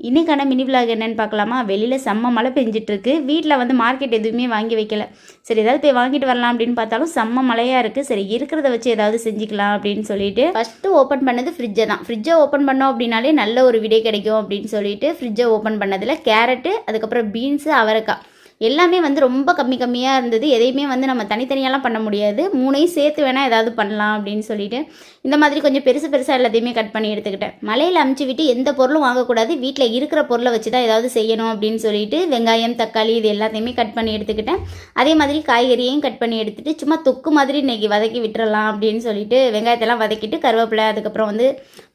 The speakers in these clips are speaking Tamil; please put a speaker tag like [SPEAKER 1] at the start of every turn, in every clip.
[SPEAKER 1] இன்னைக்கான மினி விலாக் என்னன்னு பார்க்கலாமா? வெளியில் செம்ம மழை பெஞ்சிட்டு இருக்கு வீட்டில் வந்து மார்க்கெட் எதுவுமே வாங்கி வைக்கல. சரி ஏதாவது போய் வாங்கிட்டு வரலாம் அப்படின்னு பார்த்தாலும் செம்ம மழையாக இருக்குது சரி இருக்கிறத வச்சு ஏதாவது செஞ்சுக்கலாம் அப்படின்னு சொல்லிட்டு ஃபஸ்ட்டு ஓப்பன் பண்ணது ஃப்ரிட்ஜை தான். ஃப்ரிட்ஜை ஓப்பன் பண்ணோம் அப்படின்னாலே நல்ல ஒரு விடை கிடைக்கும் அப்படின்னு சொல்லிட்டு ஃப்ரிட்ஜை ஓப்பன் பண்ணதில் கேரட்டு அதுக்கப்புறம் பீன்ஸு அவரைக்காய். எல்லாமே வந்து ரொம்ப கம்மி கம்மியாக இருந்தது. எதையுமே வந்து நம்ம தனித்தனியாலாம் பண்ண முடியாது. மூணையும் சேர்த்து வேணால் ஏதாவது பண்ணலாம் அப்படின்னு சொல்லிட்டு இந்த மாதிரி கொஞ்சம் பெருசு பெருசாக எல்லாத்தையுமே கட் பண்ணி எடுத்துக்கிட்டேன். மலையில் அமுச்சு விட்டு எந்த பொருளும் வாங்கக்கூடாது. வீட்டில் இருக்கிற பொருளை வச்சு தான் ஏதாவது செய்யணும் அப்படின்னு சொல்லிட்டு வெங்காயம் தக்காளி இது எல்லாத்தையுமே கட் பண்ணி எடுத்துக்கிட்டேன். அதே மாதிரி காய்கறியையும் கட் பண்ணி எடுத்துட்டு சும்மா தொக்கு மாதிரி இன்னைக்கு வதக்கி விட்டுறலாம் அப்படின்னு சொல்லிட்டு வெங்காயத்தெல்லாம் வதக்கிட்டு கருவேப்பிலை அதுக்கப்புறம் வந்து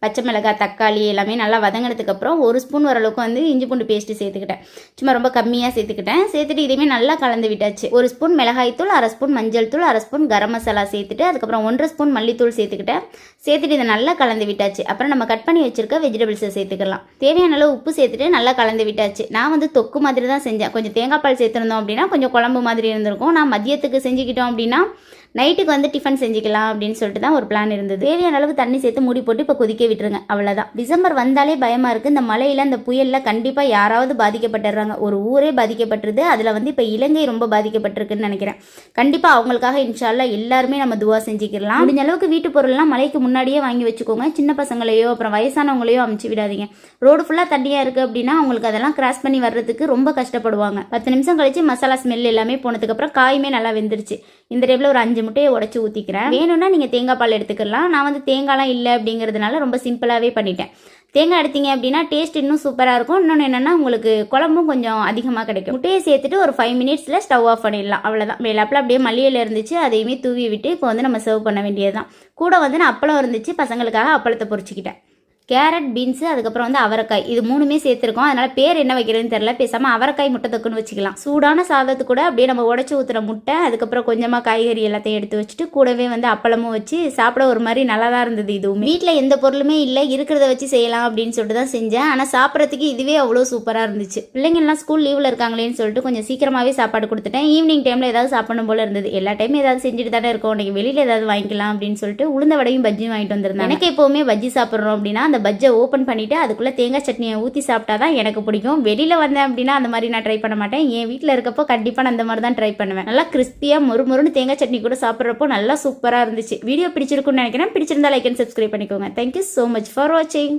[SPEAKER 1] பச்சை மிளகாய் தக்காளி எல்லாமே நல்லா வதங்கினதுக்கப்புறம் ஒரு ஸ்பூன் ஓரளவுக்கு வந்து இஞ்சி பூண்டு பேஸ்ட்டு சேர்த்துக்கிட்டேன். சும்மா ரொம்ப கம்மியாக சேர்த்துக்கிட்டேன். சேர்த்துட்டு இதையுமே நல்லா கலந்து விட்டாச்சு. ஒரு ஸ்பூன் மிளகாய் தூள் அரை ஸ்பூன் மஞ்சள் தூள் அரை ஸ்பூன் கரம் மசாலா சேர்த்துட்டு அதுக்கப்புறம் ஒன்றரை ஸ்பூன் மல்லித்தூள் சேர்த்துக்கிட்டேன். சேர்த்துட்டு இதை நல்லா கலந்து விட்டாச்சு. அப்புறம் நம்ம கட் பண்ணி வச்சிருக்க வெஜிடபிள்ஸை சேர்த்துக்கலாம். தேவையான அளவு உப்பு சேர்த்துட்டு நல்லா கலந்து விட்டாச்சு. நான் வந்து தொக்கு மாதிரி தான் செஞ்சேன். கொஞ்சம் தேங்காய் பால் சேர்த்துருந்தோம் அப்படின்னா கொஞ்சம் குழம்பு மாதிரி இருந்திருக்கும். நான் மதியத்துக்கு செஞ்சுக்கிட்டோம் அப்படின்னா நைட்டுக்கு வந்து டிஃபன் செஞ்சுக்கலாம் அப்படின்னு சொல்லிட்டு தான் ஒரு பிளான் இருந்தது. தேவையான அளவு தண்ணி சேர்த்து மூடி போட்டு இப்போ கொதிக்க விட்டுருங்க. அவ்வளோதான் டிசம்பர் வந்தாலே பயமாக இருக்குது இந்த மழையில் இந்த புயலில் கண்டிப்பாக யாராவது பாதிக்கப்பட்டுறாங்க. ஒரு ஊரே பாதிக்கப்பட்டிருது. அதில் வந்து இப்போ இலங்கை ரொம்ப பாதிக்கப்பட்டிருக்குன்னு நினைக்கிறேன். கண்டிப்பாக அவங்களுக்காக இன்ஷால்லா எல்லாருமே நம்ம துவா செஞ்சுக்கலாம் முடிஞ்ச அளவுக்கு வீட்டு பொருள்லாம் மழைக்கு முன்னாடியே வாங்கி வச்சுக்கோங்க. சின்ன பசங்களையோ அப்புறம் வயசானவங்களையோ அமுச்சு விடாதீங்க. ரோடு ஃபுல்லாக தண்ணியாக இருக்குது அப்படின்னா அவங்களுக்கு அதெல்லாம் கிராஸ் பண்ணி வர்றதுக்கு ரொம்ப கஷ்டப்படுவாங்க. பத்து நிமிஷம் கழிச்சு மசாலா ஸ்மெல் எல்லாமே போனதுக்கப்புறம் காயுமே நல்லா வெந்துருச்சு. இந்த டைமில் ஒரு அஞ்சு முட்டையை உடச்சி ஊற்றிக்கிறேன் வேணும்னா நீங்கள் தேங்காய் பால் எடுத்துக்கலாம். நான் வந்து தேங்காய்லாம் இல்லை அப்படிங்கிறதுனால ரொம்ப சிம்பிளாகவே பண்ணிட்டேன். தேங்காய் எடுத்தீங்க அப்படின்னா டேஸ்ட் இன்னும் சூப்பராக இருக்கும். இன்னொன்று என்னென்னா உங்களுக்கு குழம்பும் கொஞ்சம் அதிகமாக கிடைக்கும். முட்டையை சேர்த்துட்டு ஒரு ஃபைவ் மினிட்ஸில் ஸ்டவ் ஆஃப் பண்ணிடலாம். அவ்வளோதான் மேலாப்பில் அப்படியே மல்லியில் இருந்துச்சு. அதையுமே தூவி விட்டு இப்போ வந்து நம்ம சர்வ் பண்ண வேண்டியது தான் கூட வந்து நான் அப்பளம் இருந்துச்சு. பசங்களுக்காக அப்பளத்தை பொரிச்சிக்கிட்டேன் கேரட் பீன்ஸு அதுக்கப்புறம் வந்து அவரைக்காய். இது மூணுமே சேர்த்துருக்கோம். அதனால் பேர் என்ன வைக்கிறதுன்னு தெரில பேசாமல் அவரைக்காய் முட்டை தொக்குன்னு வச்சுக்கலாம். சூடான சாதத்து கூட அப்படியே நம்ம உடச்சி ஊற்றுற முட்டை அதுக்கப்புறம் கொஞ்சமாக காய்கறி எல்லாத்தையும் எடுத்து வச்சுட்டு கூடவே வந்து அப்பளமும் வச்சு சாப்பிட ஒரு மாதிரி நல்லா தான் இருந்தது இதுவும். வீட்டில் எந்த பொருளுமே இல்லை. இருக்கிறத வச்சு செய்யலாம் அப்படின்னு சொல்லிட்டு தான் செஞ்சேன். ஆனால் சாப்பிட்றதுக்கு இதுவே அவ்வளோ சூப்பராக இருந்துச்சு. பிள்ளைங்கள்லாம் ஸ்கூல் லீவில் இருக்காங்களேன்னு சொல்லிட்டு கொஞ்சம் சீக்கிரமாகவே சாப்பாடு கொடுத்துட்டேன். ஈவினிங் டைமில் ஏதாவது சாப்பிடணும் போல இருந்தது. எல்லா டைமும் ஏதாவது செஞ்சுட்டு தானே இருக்கோம். இன்னைக்கு வெளியில் ஏதாவது வாங்கிக்கலாம் அப்படின்னு சொல்லிட்டு உளுந்த வடையும் பஜ்ஜியும் வாங்கிட்டு வந்திருந்தேன் எனக்கு எப்போவுமே பஜ்ஜி சாப்பிட்றோம் அப்படின்னா அந்த பஜ்ஜை ஓப்பன் பண்ணிவிட்டு அதுக்குள்ளே தேங்காய் சட்னியை ஊற்றி சாப்பிட்டா தான் எனக்கு பிடிக்கும். வெளியில் வந்தேன் அப்படின்னா அந்த மாதிரி நான் ட்ரை பண்ண மாட்டேன். என் வீட்டில் இருக்கப்போ கண்டிப்பாக நான் அந்த மாதிரி தான் ட்ரை பண்ணுவேன். நல்லா கிறிஸ்பியாக மொறுமொருன்னு தேங்காய் சட்னி கூட சாப்பிட்றப்போ நல்லா சூப்பராக இருந்துச்சு. வீடியோ பிடிச்சிருக்குன்னு நினைக்கிறேன். பிடிச்சிருந்தா லைக் அண்ட் சப்ஸ்கிரைப் பண்ணிக்கோங்க. Thank you so much for வாட்சிங்